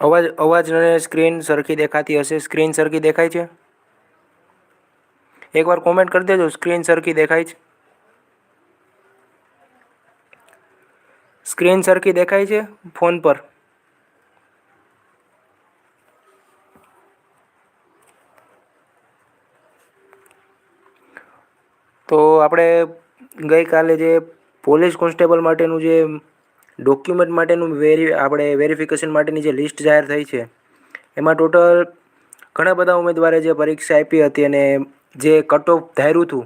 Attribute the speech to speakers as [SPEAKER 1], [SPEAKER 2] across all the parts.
[SPEAKER 1] અવાજ અવાજ અને સ્ક્રીન સરખી દેખાતી હશે. સ્ક્રીન સરખી દેખાય છે? એકવાર કોમેન્ટ કરી દેજો. સ્ક્રીન સરખી દેખાય છે? સ્ક્રીન સરખી દેખાય છે ફોન પર? તો આપણે ગઈકાલે જે પોલીસ કોન્સ્ટેબલ માટેનું જે ડોક્યુમેન્ટ માટેનું વેરી આપણે વેરિફિકેશન માટેની જે લિસ્ટ જાહેર થઈ છે, એમાં ટોટલ ઘણા બધા ઉમેદવારે જે પરીક્ષા આપી હતી અને જે કટ ઓફ ધાર્યું હતું,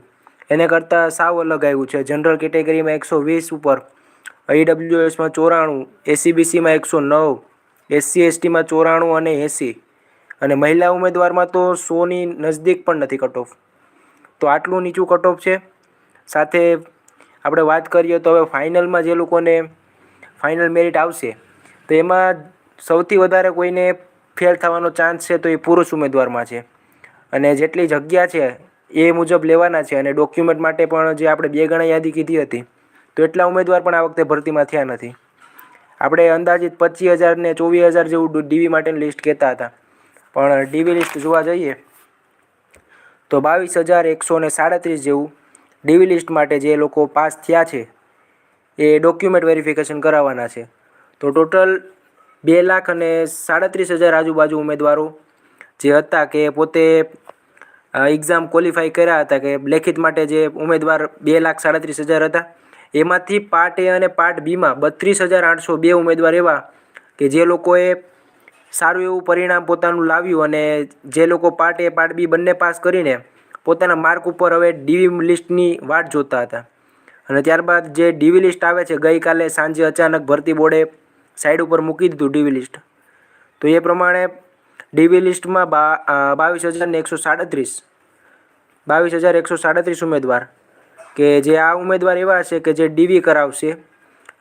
[SPEAKER 1] એને કરતાં સાવ અલગ આવ્યું છે. જનરલ કેટેગરીમાં એકસો વીસ ઉપર ઈડબ્લ્યુએસમાં ચોરાણું એસીબીસીમાં એકસો નવ એસસી એસટીમાં ચોરાણું અને એંસી. અને મહિલા ઉમેદવારમાં તો સોની નજદીક પણ નથી કટ ઓફ તો આટલું નીચું કટ ઓફ છે. સાથે આપણે વાત કરીએ તો હવે ફાઇનલમાં જે લોકોને ફાઇનલ મેરિટ આવશે. તો એમાં સૌથી વધારે કોઈને ફેલ થવાનો ચાન્સ છે તો એ પુરુષ ઉમેદવારમાં છે. અને જેટલી જગ્યા છે એ મુજબ લેવાના છે અને ડોક્યુમેન્ટ માટે પણ જે આપણે બે ગણા યાદી કીધી હતી, તો એટલા ઉમેદવાર પણ આ વખતે ભરતીમાં થયા નથી. આપણે અંદાજિત પચીસ હજાર ને ચોવીસ હજાર જેવું ડીવી માટેની લિસ્ટ કહેતા હતા. પણ ડીવી લિસ્ટ જોવા જઈએ, તો બાવીસ હજાર એકસો ને સાડત્રીસ જેવું ડીવી લિસ્ટ માટે જે લોકો પાસ થયા છે એ ડોક્યુમેન્ટ વેરિફિકેશન કરાવવાના છે. તો ટોટલ બે લાખ અને સાડત્રીસ હજાર આજુબાજુ ઉમેદવારો જે હતા કે પોતે એક્ઝામ ક્વોલિફાય કર્યા હતા કે લેખિત માટે જે ઉમેદવાર બે લાખ સાડત્રીસ હજાર હતા, એમાંથી પાર્ટ એ અને પાર્ટ બીમાં બત્રીસ હજાર આઠસો બે ઉમેદવાર એવા કે જે લોકોએ સારું એવું પરિણામ પોતાનું લાવ્યું અને જે લોકો પાર્ટ એ પાર્ટ બી બંને પાસ કરીને પોતાના માર્ક ઉપર હવે ડીવી લિસ્ટની વાટ જોતા હતા. અને ત્યારબાદ જે ડીવી લિસ્ટ આવે છે, ગઈકાલે સાંજે અચાનક ભરતી બોર્ડે સાઈડ ઉપર મૂકી દીધું ડીવી લિસ્ટ. તો એ પ્રમાણે ડીવી લિસ્ટમાં બા બાવીસ હજારને એકસો સાડત્રીસ, બાવીસ હજાર એકસો સાડત્રીસ ઉમેદવાર, કે જે આ ઉમેદવાર એવા છે કે જે ડીવી કરાવશે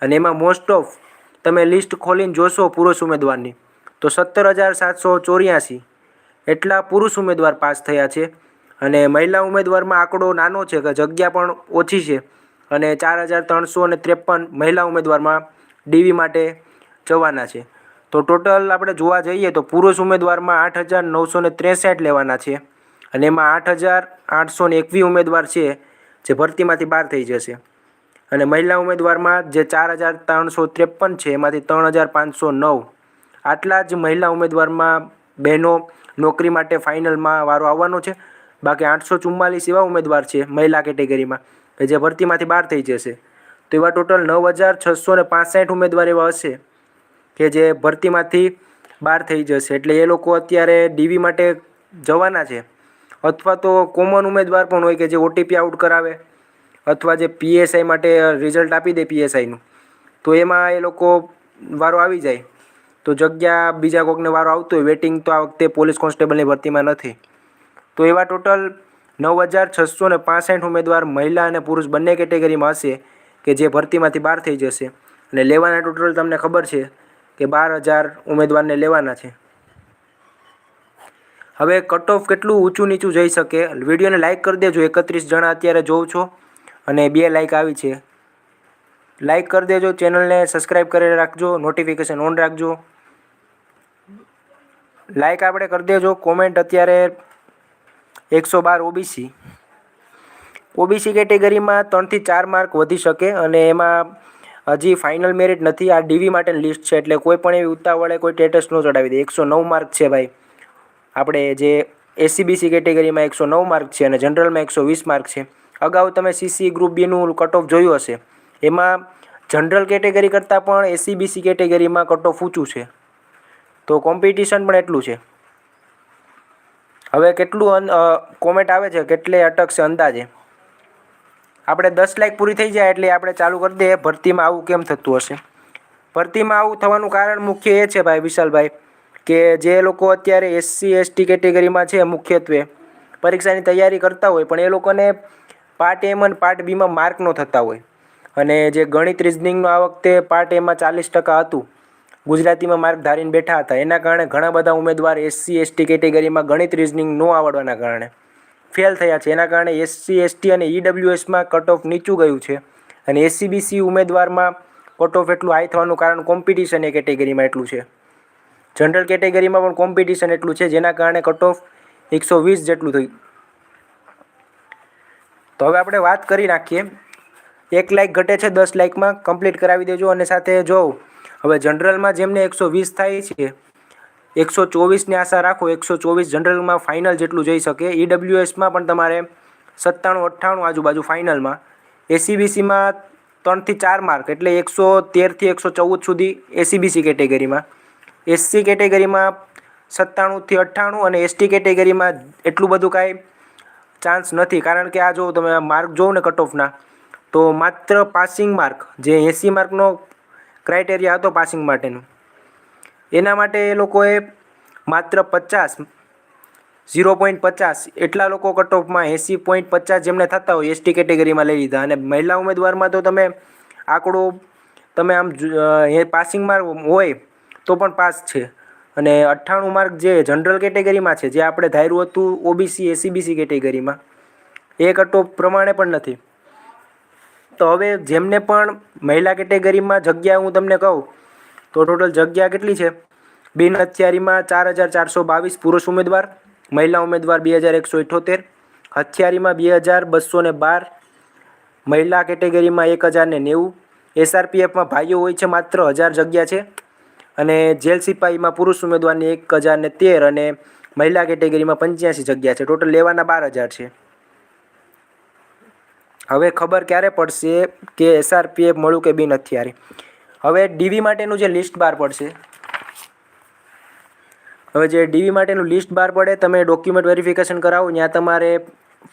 [SPEAKER 1] અને એમાં મોસ્ટ ઓફ તમે લિસ્ટ ખોલીને જોશો પુરુષ ઉમેદવારની, તો સત્તર હજાર સાતસો ચોર્યાસી એટલા પુરુષ ઉમેદવાર પાસ થયા છે. અને મહિલા ઉમેદવારમાં આંકડો નાનો છે કે જગ્યા પણ ઓછી છે. અને ચાર હજાર ત્રણસો અને ત્રેપન મહિલા ઉમેદવારમાં ડીવી માટે જવાના છે. તો ટોટલ આપણે જોવા જઈએ તો પુરુષ ઉમેદવારમાં આઠ હજાર નવસો ને ત્રેસઠ લેવાના છે અને એમાં આઠ હજાર આઠસો ને એકવીસ ઉમેદવાર છે જે ભરતીમાંથી બહાર થઈ જશે. અને મહિલા ઉમેદવારમાં જે ચાર હજાર ત્રણસો ત્રેપન છે એમાંથી ત્રણ હજાર પાંચસો નવ આટલા જ મહિલા ઉમેદવારમાં બહેનો નોકરી માટે ફાઇનલમાં વારો આવવાનો છે. બાકી આઠસો ચુમ્માલીસ એવા ઉમેદવાર છે મહિલા કેટેગરીમાં. કે જે ભરતીમાંથી બહાર થઈ જશે. તો એવા ટોટલ નવ હજાર છસો ને પાસઠ ઉમેદવાર એવા હશે કે જે ભરતીમાંથી બહાર થઈ જશે. એટલે એ લોકો અત્યારે ડીવી માટે જવાના છે. અથવા તો કોમન ઉમેદવાર પણ હોય કે જે ઓટીપી આઉટ કરાવે, અથવા જે પીએસઆઈ માટે રિઝલ્ટ આપી દે પીએસઆઈનું તો એમાં એ લોકો વારો આવી જાય. તો જગ્યા બીજા કોઈકને વારો આવતો હોય વેટિંગ તો આ વખતે પોલીસ કોન્સ્ટેબલની ભરતીમાં નથી. તો એવા ટોટલ નવ હજાર છસો ને પાસઠ ઉમેદવાર મહિલા અને પુરુષ બંને કેટેગરીમાં હશે કે જે ભરતીમાંથી બહાર થઈ જશે. અને લેવાના ટોટલ તમને ખબર છે કે બાર હજાર ઉમેદવારને લેવાના છે. હવે કટ ઓફ કેટલું ઊંચું નીચું જઈ શકે? વિડીયોને લાઇક કરી દેજો. એકત્રીસ જણા અત્યારે જોઉં છો અને બે લાઇક આવી છે. લાઇક કરી દેજો. ચેનલને સબસ્ક્રાઈબ કરી રાખજો. નોટિફિકેશન ઓન રાખજો. લાઇક આપણે કરી દેજો. કોમેન્ટ અત્યારે એકસો બાર ઓબીસી. ઓબીસી કેટેગરીમાં ત્રણથી ચાર માર્ક વધી શકે અને એમાં હજી ફાઇનલ મેરિટ નથી. આ ડીવી માટેની લિસ્ટ છે એટલે કોઈ પણ એવી ઉતાવળે કોઈ ટેટસ ન ચડાવી દે. એકસો નવ માર્ક છે ભાઈ. આપણે જે એસીબીસી કેટેગરીમાં એકસો નવ માર્ક છે અને જનરલમાં એકસો વીસ માર્ક છે. અગાઉ તમે સીસી ગ્રુપ બીનું કટ ઓફ જોયું હશે. એમાં જનરલ કેટેગરી કરતાં પણ એસીબીસી કેટેગરીમાં કટ ઓફ ઊંચું છે. તો કોમ્પિટિશન પણ એટલું છે. હવે કેટલું કોમેન્ટ આવે છે, કેટલે અટકશે અંદાજે? આપણે દસ લાખ પૂરી થઈ જાય એટલે આપણે ચાલુ કરી દઈએ. ભરતીમાં આવું કેમ થતું હશે? ભરતીમાં આવું થવાનું કારણ મુખ્ય એ છે ભાઈ, વિશાલભાઈ, કે જે લોકો અત્યારે એસસી એસટી કેટેગરીમાં છે મુખ્યત્વે, પરીક્ષાની તૈયારી કરતા હોય, પણ એ લોકોને પાર્ટ એમ અને પાર્ટ બીમાં માર્ક ન થતા હોય. અને જે ગણિત રિઝનિંગનું આ વખતે પાર્ટ એમાં ચાલીસ ટકા હતું ગુજરાતીમાં માર્ક ધારીને બેઠા હતા. એના કારણે ઘણા બધા ઉમેદવાર એસસી, એસટી કેટેગરીમાં ગણિત રિઝનિંગ ન આવડવાના કારણે ફેલ થયા છે. એના કારણે એસસી, એસટી અને ઈડબ્લ્યુએસમાં કટ ઓફ નીચું ગયું છે. અને એસસીબીસી ઉમેદવારમાં કટ ઓફ એટલું હાઈ થવાનું કારણ કોમ્પિટિશન એ કેટેગરીમાં એટલું છે. જનરલ કેટેગરીમાં પણ કોમ્પિટિશન એટલું છે, જેના કારણે કટ ઓફ એકસો વીસ જેટલું થયું. તો હવે આપણે વાત કરી નાખીએ. એક લાઇક ઘટે છે, દસ લાઇકમાં કમ્પ્લીટ કરાવી દેજો અને સાથે જો હવે જનરલમાં જેમને એકસો વીસ થાય છે, એકસો ચોવીસની આશા રાખો, એકસો ચોવીસ જનરલમાં ફાઇનલ જેટલું જઈ શકે. ઈડબ્લ્યુએસમાં પણ તમારે સત્તાણું, અઠ્ઠાણું આજુબાજુ ફાઇનલમાં એસીબીસીમાં ત્રણથી ચાર માર્ક એટલે એકસો તેરથી એકસો ચૌદ સુધી એસીબીસી કેટેગરીમાં એસસી કેટેગરીમાં સત્તાણુંથી અઠ્ઠાણું અને એસટી કેટેગરીમાં એટલું બધું કાંઈ ચાન્સ નથી. કારણ કે આ જો તમે માર્ક જોવો ને કટ ઓફના તો માત્ર પાસિંગ માર્ક જે એંસી માર્કનો ક્રાઇટેરિયા હતો પાસિંગ માટેનું. એના માટે એ લોકોએ માત્ર પચાસ ઝીરો પોઈન્ટ પચાસ એટલા લોકો કટ ઓફમાં એંસી પોઈન્ટ પચાસ જેમને થતા હોય, એસટી કેટેગરીમાં લઈ લીધા. અને મહિલા ઉમેદવારમાં તો તમે આંકડો, તમે આમ એ પાસિંગ માર્ક હોય તો પણ પાસ છે. અને અઠ્ઠાણું માર્ક જે જનરલ કેટેગરીમાં છે, જે આપણે ધાર્યું હતું ઓબીસી એસીબીસી કેટેગરીમાં એ કટ ઓફ પ્રમાણે પણ નથી. તો હવે જેમને પણ મહિલા કેટેગરીમાં જગ્યા હું તમને કહું, તો ટોટલ જગ્યા કેટલી છે? બિન હથિયારીમાં ચાર હજાર ચારસો બાવીસ પુરુષ ઉમેદવાર, મહિલા ઉમેદવાર બે હજાર એકસો ઇઠોતેર, હથિયારીમાં બે હજાર બસો ને બાર, મહિલા કેટેગરીમાં એક હજાર ને નેવું, એસઆરપીએફમાં ભાઈઓ હોય છે માત્ર હજાર જગ્યા છે. અને જેલ સિપાહીમાં પુરુષ ઉમેદવારની એક હજાર ને તેર અને મહિલા કેટેગરીમાં પંચ્યાસી જગ્યા છે. ટોટલ લેવાના બાર હજાર છે. હવે ખબર ક્યારે પડશે કે એસઆરપીએફ મળ્યું કે બિન હથિયારી હવે ડીવી માટેનું જે લિસ્ટ બહાર પડશે, હવે જે ડીવી માટેનું લિસ્ટ બહાર પડે, તમે ડોક્યુમેન્ટ વેરિફિકેશન કરાવો, ત્યાં તમારે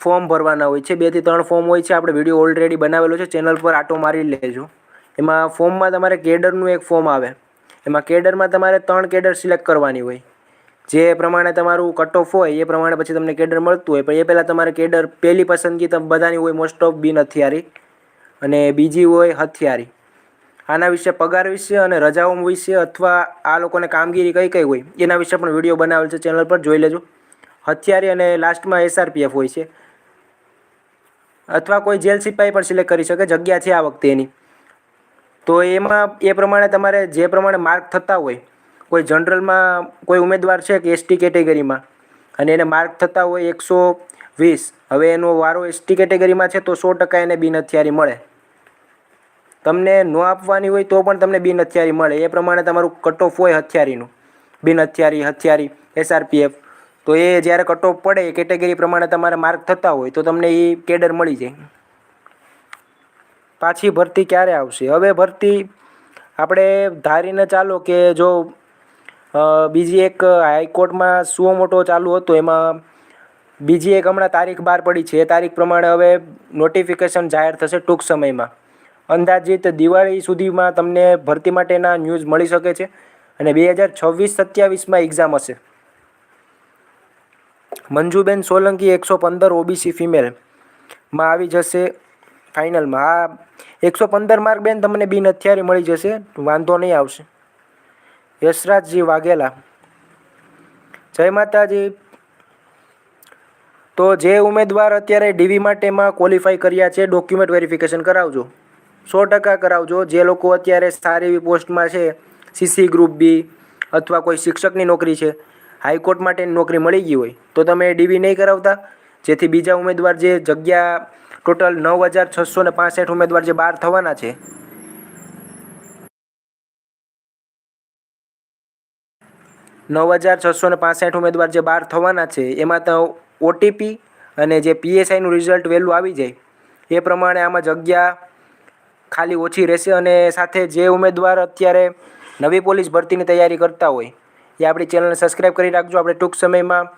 [SPEAKER 1] ફોર્મ ભરવાના હોય છે. બેથી ત્રણ ફોર્મ હોય છે. આપણે વીડિયો ઓલરેડી બનાવેલો છે. ચેનલ પર આટો મારી લેજો. એમાં ફોર્મમાં તમારે કેડરનું એક ફોર્મ આવે. એમાં કેડરમાં તમારે ત્રણ કેડર સિલેક્ટ કરવાની હોય. જે પ્રમાણે તમારું કટ ઓફ હોય, એ પ્રમાણે પછી તમને કેડર મળતું હોય. પણ એ પહેલાં તમારે કેડર પહેલી પસંદગી તમે બધાની હોય મોસ્ટ ઓફ બિન હથિયારી અને બીજી હોય હથિયારી. આના વિશે પગાર વિશે અને રજાઓ વિશે અથવા આ લોકોને કામગીરી કઈ કઈ હોય, એના વિશે પણ વીડિયો બનાવેલ છે, ચેનલ પર જોઈ લેજો. હથિયારી અને લાસ્ટમાં એસઆરપીએફ હોય છે. અથવા કોઈ જેલ સિપાહી પણ સિલેક્ટ કરી શકે જગ્યા છે આ વખતે એની. તો એમાં એ પ્રમાણે તમારે જે પ્રમાણે માર્ક થતા હોય કોઈ જનરલમાં કોઈ ઉમેદવાર છે કે એસટી કેટેગરીમાં? અને એને માર્ક થતા હોય એકસો વીસ, હવે એનો વારો એસટી કેટેગરીમાં છે તો સો ટકા એને બિન હથિયારી મળે. તમને ન આપવાની હોય તો પણ તમને બિન હથિયારી મળે. એ પ્રમાણે તમારું કટ ઓફ હોય હથિયારીનું. બિન હથિયારી હથિયારી એસઆરપીએફ. તો એ જ્યારે કટ ઓફ પડે, એ કેટેગરી પ્રમાણે તમારે માર્ક થતા હોય તો તમને એ કેડર મળી જાય. પાછી ભરતી ક્યારે આવશે? હવે ભરતી આપણે ધારીને ચાલો કે જો બીજી એક હાઈકોર્ટમાં સુઓ મોટો ચાલુ હતો, એમાં બીજી એક હમણાં તારીખ બહાર પડી છે, એ તારીખ પ્રમાણે હવે નોટિફિકેશન જાહેર થશે ટૂંક સમયમાં. અંદાજિત દિવાળી સુધીમાં તમને ભરતી માટેના ન્યૂઝ મળી શકે છે અને બે હજાર છવ્વીસ સત્યાવીસમાં એક્ઝામ હશે. મંજુબેન સોલંકી એકસો પંદર ઓબીસી ફિમેલમાં આવી જશે ફાઇનલમાં. આ એકસો પંદર માર્ક બેન તમને બિન હથિયારી મળી જશે, વાંધો નહીં આવશે. યશરાજજી વાઘેલા, જય માતાજી. તો જે ઉમેદવાર અત્યારે ડીવી માટેમાં ક્વોલિફાય કર્યા છે ડોક્યુમેન્ટ વેરિફિકેશન કરાવજો. સો ટકા કરાવજો. જે લોકો અત્યારે સારી એવી પોસ્ટમાં છે સીસી ગ્રુપ બી અથવા કોઈ શિક્ષકની નોકરી છે, હાઈકોર્ટ માટેની નોકરી મળી ગઈ હોય, તો તમે ડીવી નહીં કરાવતા. જેથી બીજા ઉમેદવાર જે જગ્યા ટોટલ નવ હજાર છસો ને ઉમેદવાર જે બહાર થવાના છે નવ હજાર છસો ને પાસઠ ઉમેદવાર જે બહાર થવાના છે, એમાં તો ઓટીપી અને જે પીએસઆઈનું રિઝલ્ટ વહેલું આવી જાય. એ પ્રમાણે આમાં જગ્યા ખાલી ઓછી રહેશે અને સાથે જે ઉમેદવાર અત્યારે નવી પોલીસ ભરતીની તૈયારી કરતા હોય, એ આપણી ચેનલને સબસ્ક્રાઈબ કરી રાખજો. આપણે ટૂંક સમયમાં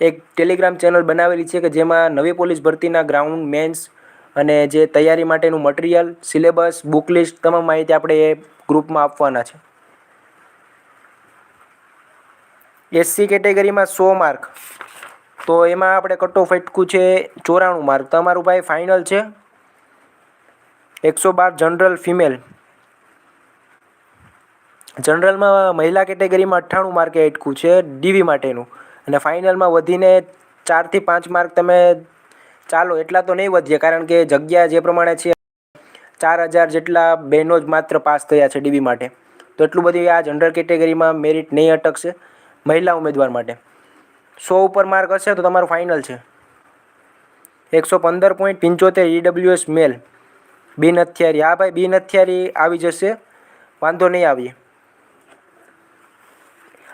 [SPEAKER 1] એક ટેલિગ્રામ ચેનલ બનાવેલી છે કે જેમાં નવી પોલીસ ભરતીના ગ્રાઉન્ડ મેન્સ અને જે તૈયારી માટેનું મટીરિયલ સિલેબસ બુક લિસ્ટ તમામ માહિતી આપણે એ ગ્રુપમાં આપવાના છે. એસસી કેટેગરીમાં સો માર્ક. તો એમાં આપણે કટ ઓફ અટકું છે ચોરાણું માર્ક. તમારું ભાઈ ફાઇનલ છે. એકસો બાર જનરલ ફિમેલ જનરલમાં મહિલા કેટેગરીમાં અઠ્ઠાણું માર્કે અટકું છે ડીવી માટેનું. અને ફાઇનલમાં વધીને ચારથી પાંચ માર્ક તમે ચાલો, એટલા તો નહીં વધીએ, કારણ કે જગ્યા જે પ્રમાણે છે, ચાર હજાર જેટલા બહેનો જ માત્ર પાસ થયા છે ડીવી માટે. તો એટલું બધું આ જનરલ કેટેગરીમાં મેરિટ નહીં અટકશે. મહિલા ઉમેદવાર માટે. સો ઉપર માર્ક હશે તો તમારું ફાઇનલ છે. એકસો પંદર પોઈન્ટ પંચોતેર ઈડબ્લ્યુએસ મેલ. બિન હથિયારી. હા ભાઈ, બિન હથિયારી આવી જશે. વાંધો નહીં આવીએ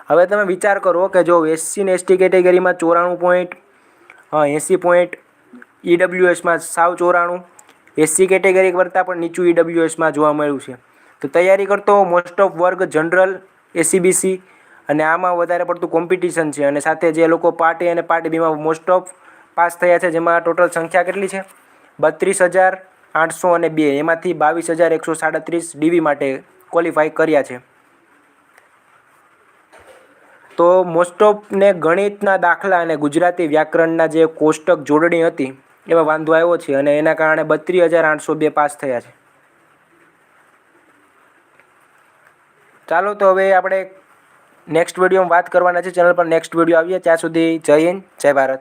[SPEAKER 1] હવે તમે વિચાર કરો કે જો એસસી ને એસટી કેટેગરીમાં ચોરાણું પોઈન્ટ એંસી પોઈન્ટ ઈડબ્લ્યુએસમાં સાવ ચોરાણું. એસસી કેટેગરી કરતાં પણ નીચું ઈડબ્લ્યુએસમાં જોવા મળ્યું છે. તો તૈયારી કરતો મોસ્ટ ઓફ વર્ગ જનરલ એસીબીસી અને આમાં વધારે પડતું કોમ્પિટિશન છે. અને સાથે જે લોકો પાર્ટ અને પાર્ટ બીમાં મોસ્ટ ઓફ પાસ થયા છે, જેમાં ટોટલ સંખ્યા કેટલી છે? બત્રીસ હજાર આઠસો અને બે. એમાંથી બાવીસ હજાર એકસો સાડત્રીસ ડીવી માટે ક્વોલિફાય કર્યા છે. તો મોસ્ટ ઓફને ગણિતના દાખલા અને ગુજરાતી વ્યાકરણના જે કોષ્ટક જોડણી હતી, એમાં વાંધો આવ્યો છે અને એના કારણે બત્રીસ હજાર આઠસો બે પાસ થયા છે. ચાલો તો હવે આપણે નેક્સ્ટ વિડીયોમાં વાત કરવાના છે. ચેનલ પર નેક્સ્ટ વીડિયો આવીએ. ત્યાં સુધી જય હિન્દ, જય ભારત.